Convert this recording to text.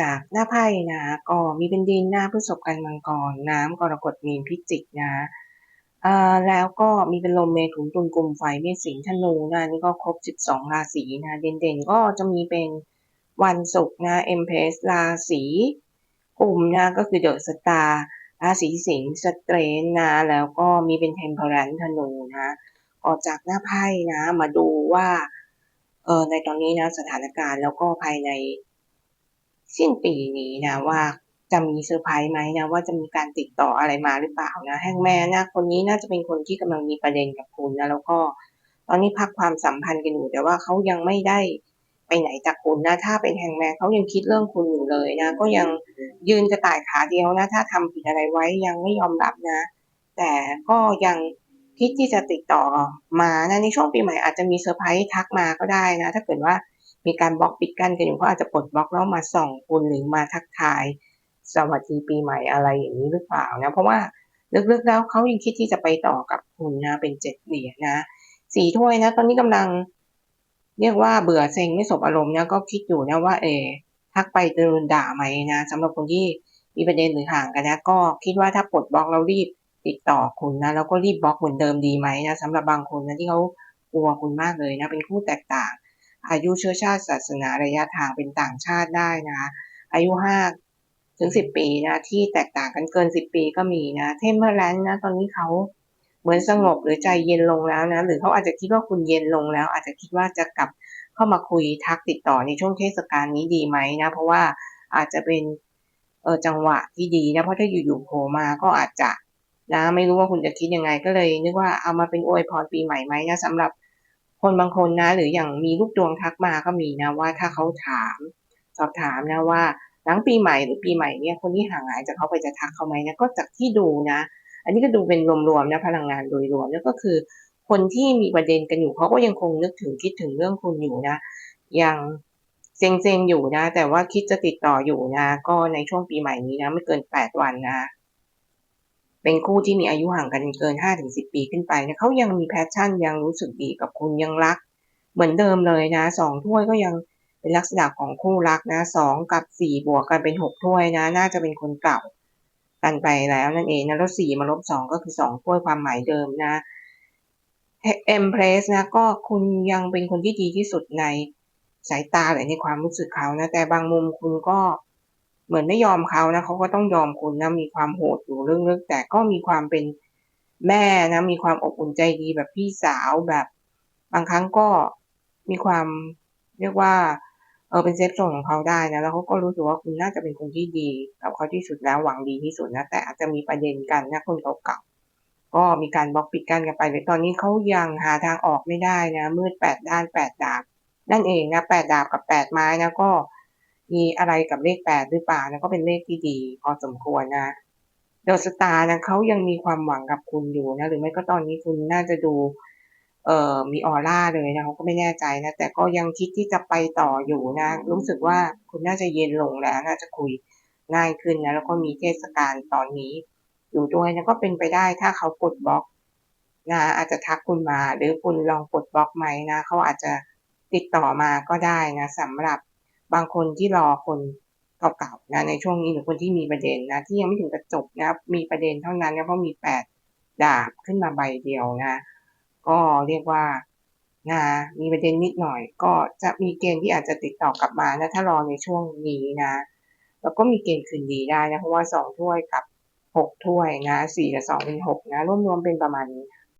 จากหน้าไพ่นะก็มีเป็นดินหน้าพฤษภกันมังกร น้ำกรกฎมีนพิจิกนะเอ่อแล้วก็มีเป็นลมเมถุนตุลกลุ่มไฟเมษสิงห์ธนูนะนี่ก็ครบ 12 ราศีนะ เด่นๆ ก็จะมีเป็นวันศุกร์นะเอ็มเพสราศีกลุ่มนะก็คือเดอะสตาร์ราศีสิงห์สเตรนนะแล้วก็มีเป็นเทมเพลนธนูนะออกจากหน้าไพ่นะ มาดูว่าเออในตอนนี้นะสถานการณ์แล้วก็ภายใน สิ้นปีนี้นะว่าจะมีเซอร์ไพรส์ไหมนะว่าจะมีการติดต่ออะไรมาหรือเปล่านะแฮงแมนนะคนนี้น่าจะเป็นคนที่กำลังมีประเด็นกับคุณนะแล้วก็ ตอนนี้พักความสัมพันธ์กันอยู่แต่ว่าเขายังไม่ได้ไปไหนจากคุณนะถ้าเป็นแฮงแมนเขายังคิดเรื่องคุณอยู่เลยนะ ก็ยังยืนกระต่ายขาเดียวนะ ถ้าทำผิดอะไรไว้ยังไม่ยอมรับนะ แต่ก็ยังคิดที่จะติดต่อมานะในช่วงปีใหม่อาจจะมีเซอร์ไพรส์ทักมาก็ได้นะ ถ้าเกิดว่า มีการบล็อกปิดกั้นกันอยู่เขาอาจจะปลดบล็อกแล้วมาส่องคุณหรือมาทักทาย สวัสดีปีใหม่อะไรอย่างนี้หรือเปล่านะเพราะว่าลึกๆแล้วเขายังคิดที่จะไปต่อกับคุณนะเป็นเจ็ดเหรียญนะสี่ถ้วยนะ ตอนนี้กำลัง เรียกว่าเบื่อเซ็งไม่สบอารมณ์นะก็คิดอยู่นะว่า เออทักไปโดนด่าไหมนะสำหรับคนที่มีประเด็นหรือห่างกันนะ ก็คิดว่าถ้าปลดบล็อกเรารีบติดต่อคุณนะแล้วก็รีบบล็อกเหมือนเดิมดีไหมนะสำหรับบางคนนะที่เขากลัวคุณมากเลยนะเป็นคู่แตกต่าง อายุเชื้อชาติศาสนาระยะทางเป็นต่างชาติได้นะ อายุห้าถึงสิบปีนะ ที่แตกต่างกันเกินสิบปีก็มีนะเทมเพอร์แลนด์นะ ตอนนี้เขาเหมือนสงบหรือใจเย็นลงแล้วนะ หรือเขาอาจจะคิดว่าคุณเย็นลงแล้ว อาจจะคิดว่าจะกลับเข้ามาคุยทักติดต่อในช่วงเทศกาลนี้ดีไหมนะ เพราะว่าอาจจะเป็นเออจังหวะที่ดีนะ เพราะถ้าอยู่ๆโผล่มาก็อาจจะนะ ไม่รู้ว่าคุณจะคิดยังไงก็เลย นึกว่าเอามาเป็นอวยพรปีใหม่ไหมนะสำหรับ คนบางคนนะ หรืออย่างมีลูกดวงทักมาก็มีนะว่าถ้าเขาถาม สอบถามนะว่าหลังปีใหม่หรือปีใหม่เนี่ยคนที่ห่างหายจากเขาไปจะทักเขาไหมนะก็จากที่ดูนะ อันนี้ก็ดูเป็นรวมๆนะพลังงานโดยรวมแล้วก็คือ คนที่มีประเด็นกันอยู่เขาก็ยังคงนึกถึงคิดถึงเรื่องคุณอยู่นะยังเซ็งๆอยู่นะ แต่ว่าคิดจะติดต่ออยู่นะ ก็ในช่วงปีใหม่นี้นะ ไม่เกินแปดวันนะ เป็นคู่ที่มีอายุห่างกันเกินห้าถึงสิบปีขึ้นไปนะเขายังมีแพชชั่นยังรู้สึกดีกับคุณยังรัก เหมือนเดิมเลยนะสองถ้วยก็ยังเป็นลักษณะของคู่รักนะสองกับสี่บวกกันเป็นหกถ้วยนะ น่าจะเป็นคนเก่ากันไปแล้วนั่นเองนะแล้วสี่มาลบสองก็คือสองถ้วยความหมายเดิมนะเอ็มเพรสนะก็คุณยังเป็นคนที่ดีที่สุดในสายตาหรือในความรู้สึกเขานะแต่บางมุมคุณก็ เหมือนไม่ยอมเขานะเขาก็ต้องยอมคุณนะมีความโหดอยู่เรื่องๆแต่ก็มีความเป็นแม่นะมีความอบอุ่นใจดีแบบพี่สาวแบบบางครั้งก็มีความเรียกว่าเออเป็นเซฟโซนของเขาได้นะแล้วเขาก็รู้สึกว่าคุณน่าจะเป็นคนที่ดีกับเขาที่สุดแล้วหวังดีที่สุดนะแต่อาจจะมีประเด็นกันนะคนเก่าๆก็มีการบล็อกปิดกันกันไปเลยตอนนี้เขายังหาทางออกไม่ได้นะมืดแปดด้านแปดดาบนั่นเองนะแปดดาบกับแปดไม้นะก็ มีอะไรกับเลขแปดหรือเปล่านะก็เป็นเลขที่ดี พอสมควรนะเดอะสตาร์นะเขายังมีความหวังกับคุณอยู่นะ หรือไม่ก็ตอนนี้คุณน่าจะดู เอ่อมีออร่าเลยนะเขาก็ไม่แน่ใจนะ แต่ก็ยังคิดที่จะไปต่ออยู่นะ รู้สึกว่าคุณน่าจะเย็นลงแล้ว น่าจะคุยง่ายขึ้นนะ แล้วก็มีเทศกาลตอนนี้ อยู่ด้วยนะก็เป็นไปได้ถ้าเขาปลดบล็อกนะอาจจะทักคุณมา หรือคุณลองปลดบล็อกไหมนะเขาอาจจะติดต่อมาก็ได้นะสำหรับ บางคนที่รอคนเก่าๆนะในช่วงนี้หรือคนที่มีประเด็นนะที่ยังไม่ถึงกระจบนะมีประเด็นเท่านั้นนะเพราะมีแปดดาบขึ้นมาใบเดียวนะ ก็เรียกว่านะมีประเด็นนิดหน่อย ก็จะมีเกณฑ์ที่อาจจะติดต่อกลับมานะถ้ารอในช่วงนี้นะแล้วก็มีเกณฑ์คืนดีได้นะเพราะว่าสองถ้วยกับหกถ้วยนะสี่กับสองเป็นหกนะรวมๆเป็นประมาณนี้